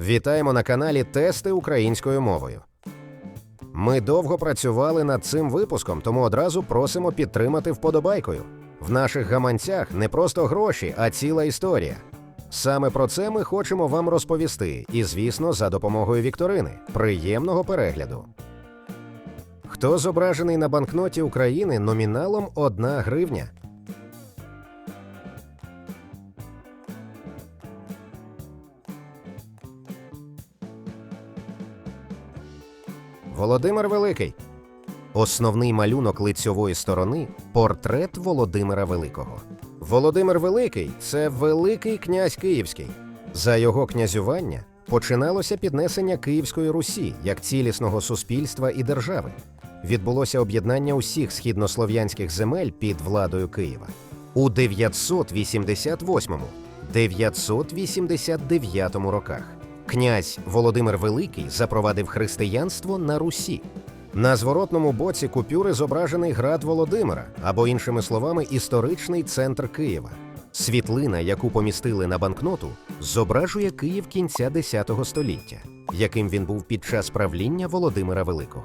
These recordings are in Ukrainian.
Вітаємо на каналі Тести українською мовою. Ми довго працювали над цим випуском, тому одразу просимо підтримати вподобайкою. В наших гаманцях не просто гроші, а ціла історія. Саме про це ми хочемо вам розповісти, і, звісно, за допомогою вікторини. Приємного перегляду. Хто зображений на банкноті України номіналом 1 гривня? Володимир Великий. Основний малюнок лицьової сторони портрет Володимира Великого. Володимир Великий це Великий князь Київський. За його князювання починалося піднесення Київської Русі як цілісного суспільства і держави. Відбулося об'єднання усіх східнослов'янських земель під владою Києва. У 988-989 роках князь Володимир Великий запровадив християнство на Русі. На зворотному боці купюри зображений град Володимира, або, іншими словами, історичний центр Києва. Світлина, яку помістили на банкноту, зображує Київ кінця X століття, яким він був під час правління Володимира Великого.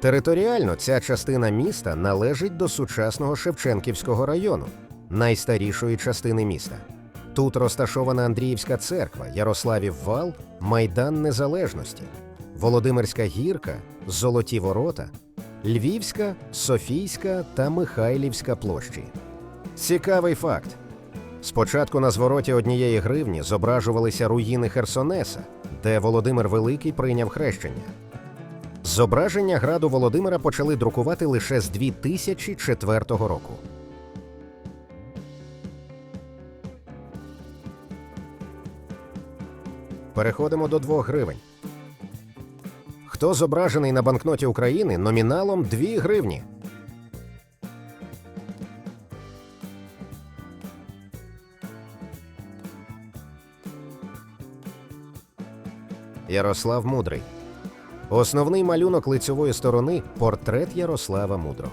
Територіально ця частина міста належить до сучасного Шевченківського району, найстарішої частини міста. Тут розташована Андріївська церква, Ярославів вал, Майдан Незалежності, Володимирська гірка, Золоті ворота, Львівська, Софійська та Михайлівська площі. Цікавий факт. Спочатку на звороті однієї гривні зображувалися руїни Херсонеса, де Володимир Великий прийняв хрещення. Зображення граду Володимира почали друкувати лише з 2004 року. Переходимо до 2 гривень. Хто зображений на банкноті України номіналом 2 гривні? Ярослав Мудрий. Основний малюнок лицьової сторони портрет Ярослава Мудрого.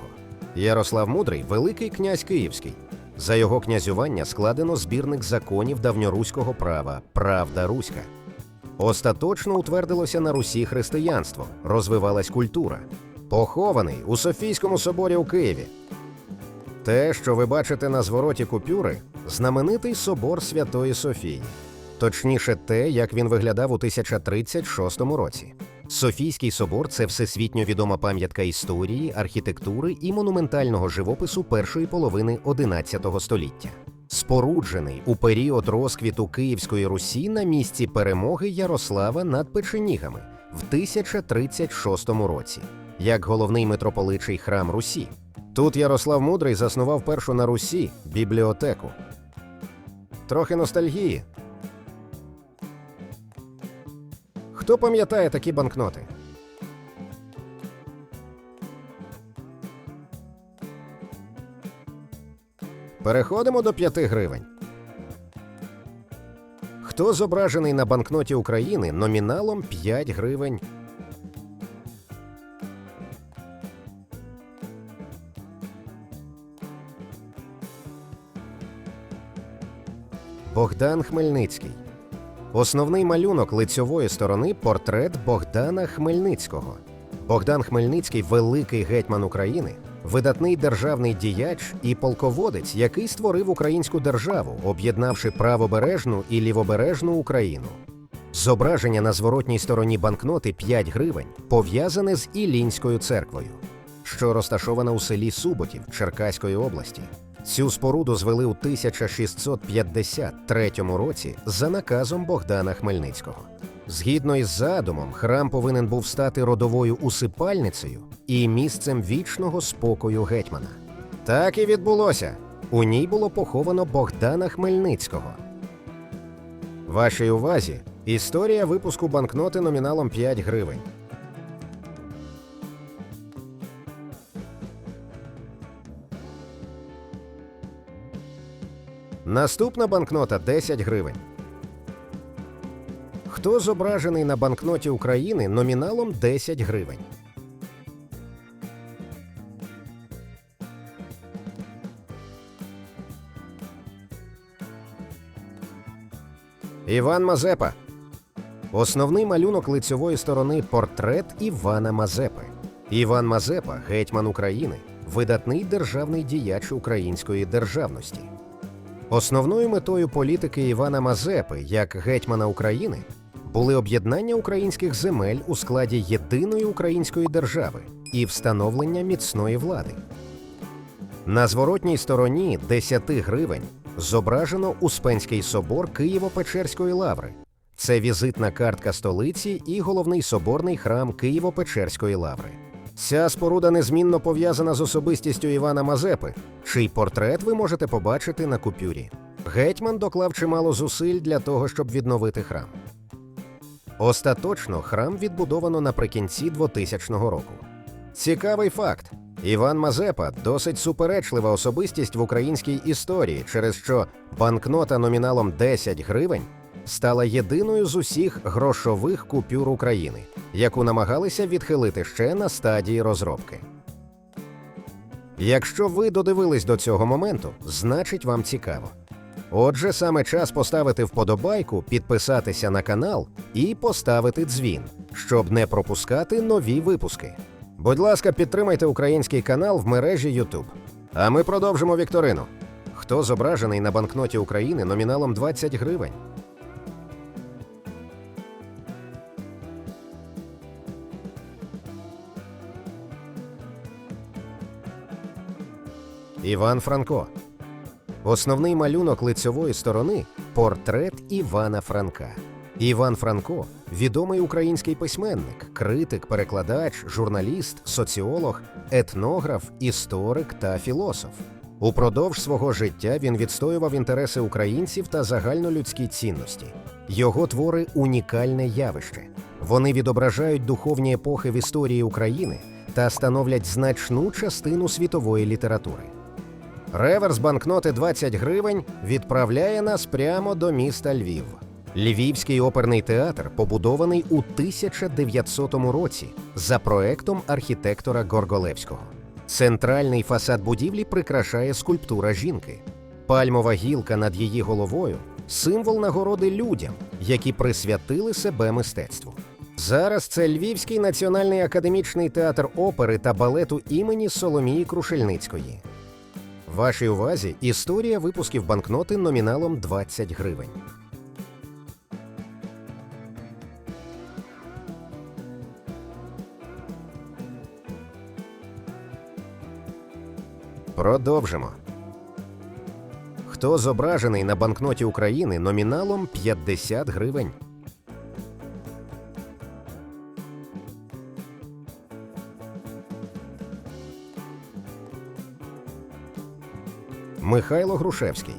Ярослав Мудрий великий князь Київський. За його князювання складено збірник законів давньоруського права Правда Руська. Остаточно утвердилося на Русі християнство, розвивалась культура. Похований у Софійському соборі у Києві. Те, що ви бачите на звороті купюри, знаменитий собор Святої Софії. Точніше, те, як він виглядав у 1036 році. Софійський собор це всесвітньо відома пам'ятка історії, архітектури і монументального живопису першої половини XI століття. Споруджений у період розквіту Київської Русі на місці перемоги Ярослава над печенігами в 1036 році, як головний митрополичий храм Русі. Тут Ярослав Мудрий заснував першу на Русі бібліотеку. Трохи ностальгії. Хто пам'ятає такі банкноти? Переходимо до 5 гривень. Хто зображений на банкноті України номіналом 5 гривень? Богдан Хмельницький. Основний малюнок лицьової сторони портрет Богдана Хмельницького. Богдан Хмельницький великий гетьман України, видатний державний діяч і полководець, який створив українську державу, об'єднавши правобережну і лівобережну Україну. Зображення на зворотній стороні банкноти 5 гривень пов'язане з Ілінською церквою, що розташована у селі Суботів Черкаської області. Цю споруду звели у 1653 році за наказом Богдана Хмельницького. Згідно із задумом, храм повинен був стати родовою усипальницею і місцем вічного спокою гетьмана. Так і відбулося. У ній було поховано Богдана Хмельницького. Вашій увазі історія випуску банкноти номіналом 5 гривень. Наступна банкнота 10 гривень. Хто зображений на банкноті України номіналом 10 гривень? Іван Мазепа. Основний малюнок лицьової сторони портрет Івана Мазепи. Іван Мазепа, гетьман України, видатний державний діяч української державності. Основною метою політики Івана Мазепи як гетьмана України були об'єднання українських земель у складі єдиної української держави і встановлення міцної влади. На зворотній стороні 10 гривень зображено Успенський собор Києво-Печерської лаври. Це візитна картка столиці і головний соборний храм Києво-Печерської лаври. Ця споруда незмінно пов'язана з особистістю Івана Мазепи, чий портрет ви можете побачити на купюрі. Гетьман доклав чимало зусиль для того, щоб відновити храм. Остаточно храм відбудовано наприкінці 2000 року. Цікавий факт: Іван Мазепа досить суперечлива особистість в українській історії, через що банкнота номіналом 10 гривень стала єдиною з усіх грошових купюр України, яку намагалися відхилити ще на стадії розробки. Якщо ви додивились до цього моменту, значить вам цікаво. Отже, саме час поставити вподобайку, підписатися на канал і поставити дзвін, щоб не пропускати нові випуски. Будь ласка, підтримайте український канал в мережі YouTube. А ми продовжимо вікторину. Хто зображений на банкноті України номіналом 20 гривень? Іван Франко. Основний малюнок лицьової сторони портрет Івана Франка. Іван Франко відомий український письменник, критик, перекладач, журналіст, соціолог, етнограф, історик та філософ. Упродовж свого життя він відстоював інтереси українців та загальнолюдські цінності. Його твори унікальне явище. Вони відображають духовні епохи в історії України та становлять значну частину світової літератури. Реверс банкноти 20 гривень відправляє нас прямо до міста Львів. Львівський оперний театр побудований у 1900 році за проектом архітектора Горголевського. Центральний фасад будівлі прикрашає скульптура жінки. Пальмова гілка над її головою символ нагороди людям, які присвятили себе мистецтву. Зараз це Львівський національний академічний театр опери та балету імені Соломії Крушельницької. Вашій увазі історія випусків банкноти номіналом 20 гривень. Продовжимо. Хто зображений на банкноті України номіналом 50 гривень? Михайло Грушевський.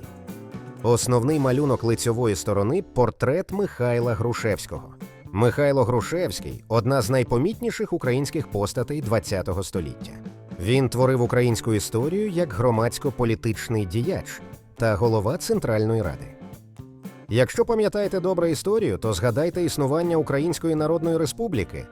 Основний малюнок лицьової сторони портрет Михайла Грушевського. Михайло Грушевський одна з найпомітніших українських постатей ХХ століття. Він творив українську історію як громадсько-політичний діяч та голова Центральної Ради. Якщо пам'ятаєте добре історію, то згадайте існування Української Народної Республіки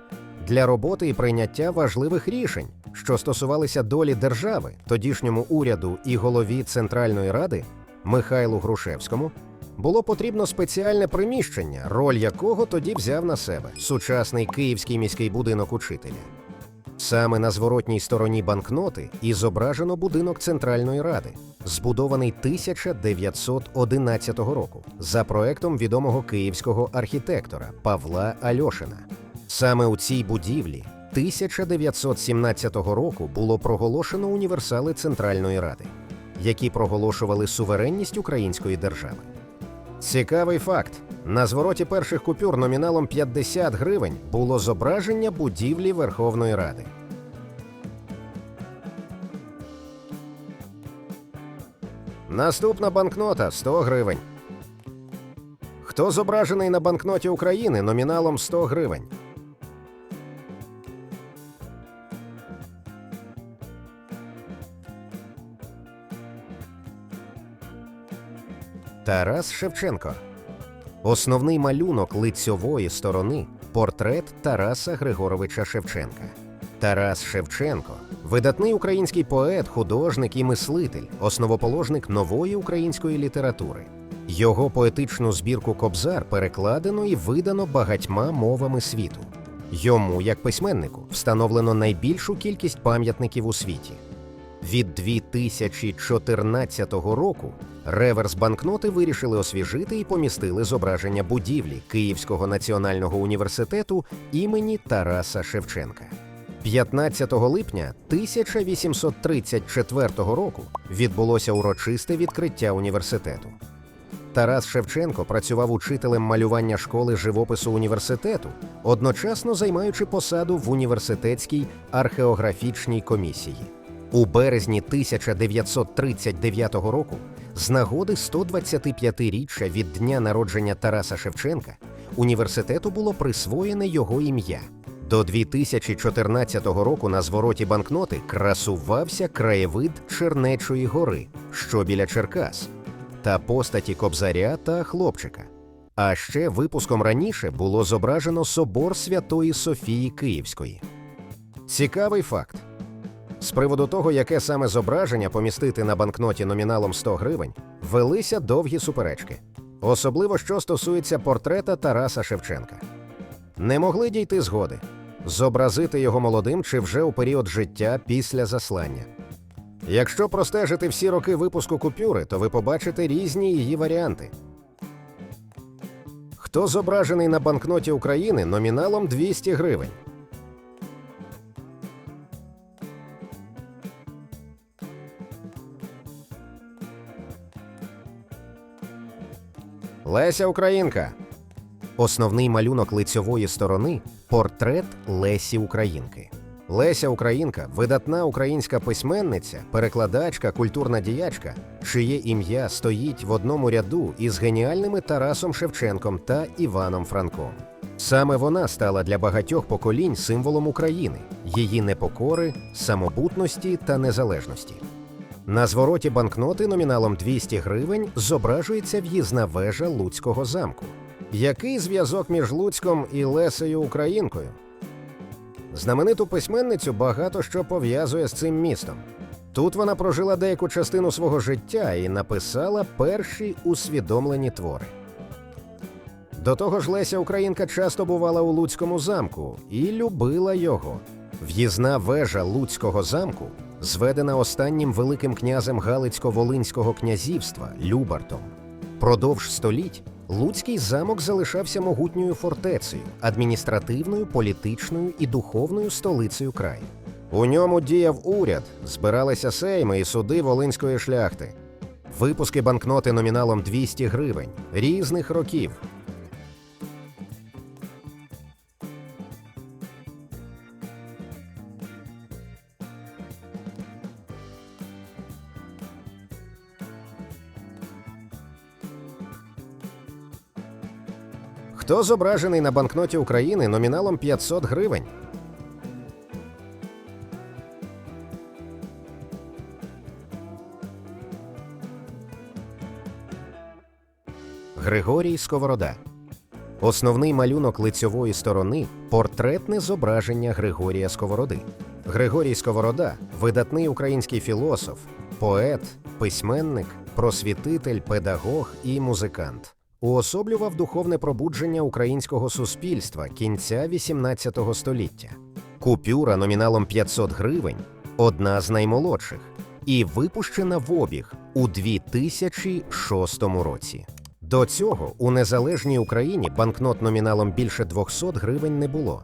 для роботи і прийняття важливих рішень, що стосувалися долі держави, тодішньому уряду і голові Центральної Ради Михайлу Грушевському. Було потрібно спеціальне приміщення, роль якого тоді взяв на себе сучасний київський міський будинок учителя. Саме на зворотній стороні банкноти і зображено будинок Центральної Ради, збудований 1911 року за проектом відомого київського архітектора Павла Альошина. Саме у цій будівлі 1917 року було проголошено універсали Центральної Ради, які проголошували суверенність української держави. Цікавий факт: на звороті перших купюр номіналом 50 гривень було зображення будівлі Верховної Ради. Наступна банкнота 100 гривень. Хто зображений на банкноті України номіналом 100 гривень? Тарас Шевченко. Основний малюнок лицьової сторони портрет Тараса Григоровича Шевченка. Тарас Шевченко видатний український поет, художник і мислитель, основоположник нової української літератури. Його поетичну збірку Кобзар перекладено і видано багатьма мовами світу. Йому, як письменнику, встановлено найбільшу кількість пам'ятників у світі. Від 2014 року реверс банкноти вирішили освіжити і помістили зображення будівлі Київського національного університету імені Тараса Шевченка. 15 липня 1834 року відбулося урочисте відкриття університету. Тарас Шевченко працював учителем малювання школи живопису університету, одночасно займаючи посаду в університетській археографічній комісії. У березні 1939 року, з нагоди 125-річчя від дня народження Тараса Шевченка, університету було присвоєне його ім'я. До 2014 року на звороті банкноти красувався краєвид Чернечої гори, що біля Черкас, та постаті кобзаря та хлопчика. А ще випуском раніше було зображено собор Святої Софії Київської. Цікавий факт. З приводу того, яке саме зображення помістити на банкноті номіналом 100 гривень, велися довгі суперечки, особливо що стосується портрета Тараса Шевченка. Не могли дійти згоди зобразити його молодим чи вже у період життя після заслання. Якщо простежити всі роки випуску купюри, то ви побачите різні її варіанти. Хто зображений на банкноті України номіналом 200 гривень? Леся Українка. Основний малюнок лицьової сторони портрет Лесі Українки. Леся Українка видатна українська письменниця, перекладачка, культурна діячка, чиє ім'я стоїть в одному ряду із геніальними Тарасом Шевченком та Іваном Франком. Саме вона стала для багатьох поколінь символом України, її непокори, самобутності та незалежності. На звороті банкноти номіналом 200 гривень зображується в'їзна вежа Луцького замку. Який зв'язок між Луцьком і Лесею Українкою? Знамениту письменницю багато що пов'язує з цим містом. Тут вона прожила деяку частину свого життя і написала перші усвідомлені твори. До того ж, Леся Українка часто бувала у Луцькому замку і любила його. В'їзна вежа Луцького замку зведена останнім великим князем Галицько-Волинського князівства Любартом. Продовж століть Луцький замок залишався могутньою фортецею, адміністративною, політичною і духовною столицею краю. У ньому діяв уряд, збиралися сейми і суди волинської шляхти. Випуски банкноти номіналом 200 гривень різних років. Хто зображений на банкноті України номіналом 500 гривень? Григорій Сковорода. Основний малюнок лицьової сторони портретне зображення Григорія Сковороди. Григорій Сковорода видатний український філософ, поет, письменник, просвітитель, педагог і музикант. Уособлював духовне пробудження українського суспільства кінця XVIII століття. Купюра номіналом 500 гривень одна з наймолодших, і випущена в обіг у 2006 році. До цього у незалежній Україні банкнот номіналом більше 200 гривень не було.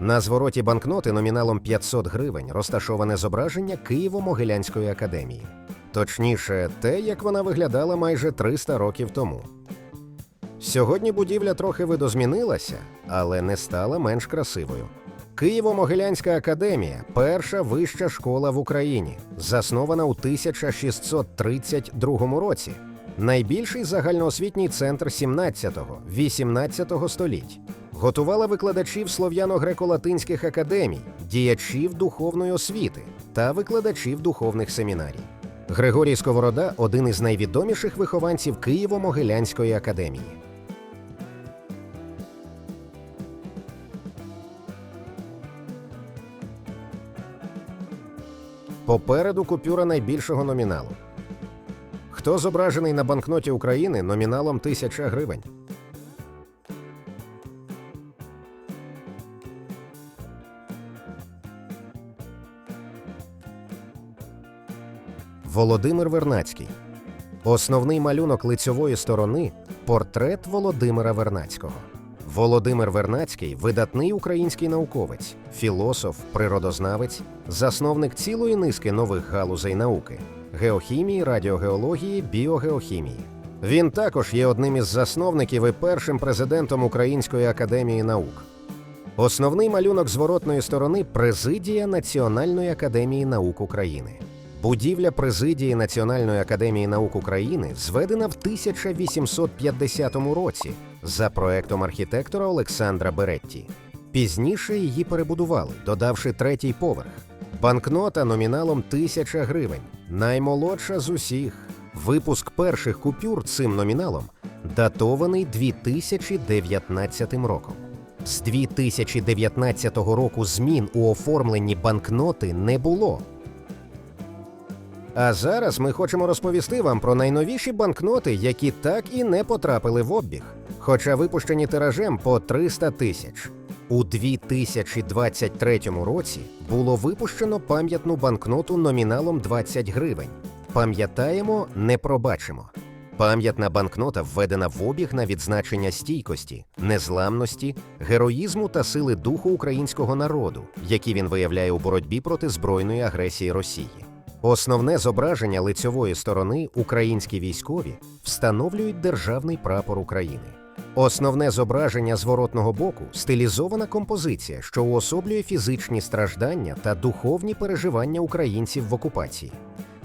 На звороті банкноти номіналом 500 гривень розташоване зображення Києво-Могилянської академії. Точніше, те, як вона виглядала майже 300 років тому. Сьогодні будівля трохи видозмінилася, але не стала менш красивою. Києво-Могилянська академія перша вища школа в Україні, заснована у 1632 році. Найбільший загальноосвітній центр 17-18 століть. Готувала викладачів слов'яно-греко-латинських академій, діячів духовної освіти та викладачів духовних семінарій. Григорій Сковорода один із найвідоміших вихованців Києво-Могилянської академії. Попереду купюра найбільшого номіналу. Хто зображений на банкноті України номіналом 1000 гривень? Володимир Вернацький. Основний малюнок лицьової сторони портрет Володимира Вернацького. Володимир Вернацький видатний український науковець, філософ, природознавець, засновник цілої низки нових галузей науки геохімії, радіогеології, біогеохімії. Він також є одним із засновників і першим президентом Української академії наук. Основний малюнок зворотної сторони президія Національної академії наук України. Будівля президії Національної академії наук України зведена в 1850 році за проектом архітектора Олександра Беретті. Пізніше її перебудували, додавши третій поверх. Банкнота номіналом 1000 гривень, наймолодша з усіх. Випуск перших купюр цим номіналом датований 2019 роком. З 2019 року змін у оформленні банкноти не було. А зараз ми хочемо розповісти вам про найновіші банкноти, які так і не потрапили в обіг, хоча випущені тиражем по 300 тисяч. У 2023 році було випущено пам'ятну банкноту номіналом 20 гривень. Пам'ятаємо, не пробачимо. Пам'ятна банкнота введена в обіг на відзначення стійкості, незламності, героїзму та сили духу українського народу, які він виявляє у боротьбі проти збройної агресії Росії. Основне зображення лицьової сторони українські військові встановлюють державний прапор України. Основне зображення зворотного боку стилізована композиція, що уособлює фізичні страждання та духовні переживання українців в окупації.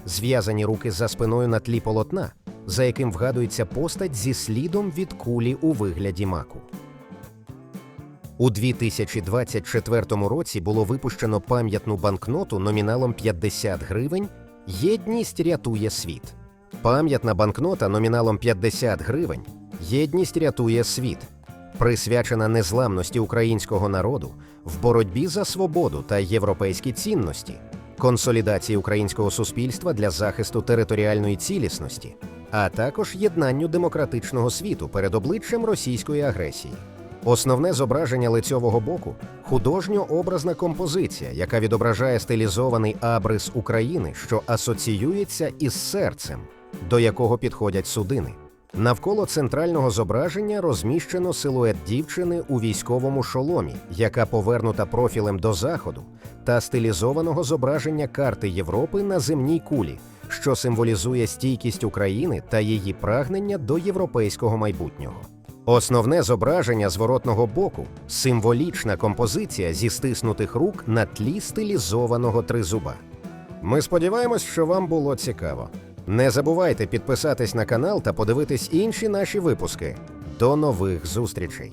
Зв'язані руки за спиною на тлі полотна, за яким вгадується постать зі слідом від кулі у вигляді маку. У 2024 році було випущено пам'ятну банкноту номіналом 50 гривень Єдність рятує світ. Пам'ятна банкнота номіналом 50 гривень Єдність рятує світ, присвячена незламності українського народу в боротьбі за свободу та європейські цінності, консолідації українського суспільства для захисту територіальної цілісності, а також єднанню демократичного світу перед обличчям російської агресії. Основне зображення лицьового боку художньо-образна композиція, яка відображає стилізований абрис України, що асоціюється із серцем, до якого підходять судини. Навколо центрального зображення розміщено силует дівчини у військовому шоломі, яка повернута профілем до заходу, та стилізованого зображення карти Європи на земній кулі, що символізує стійкість України та її прагнення до європейського майбутнього. Основне зображення зворотного боку символічна композиція зі стиснутих рук на тлі стилізованого тризуба. Ми сподіваємось, що вам було цікаво. Не забувайте підписатись на канал та подивитись інші наші випуски. До нових зустрічей!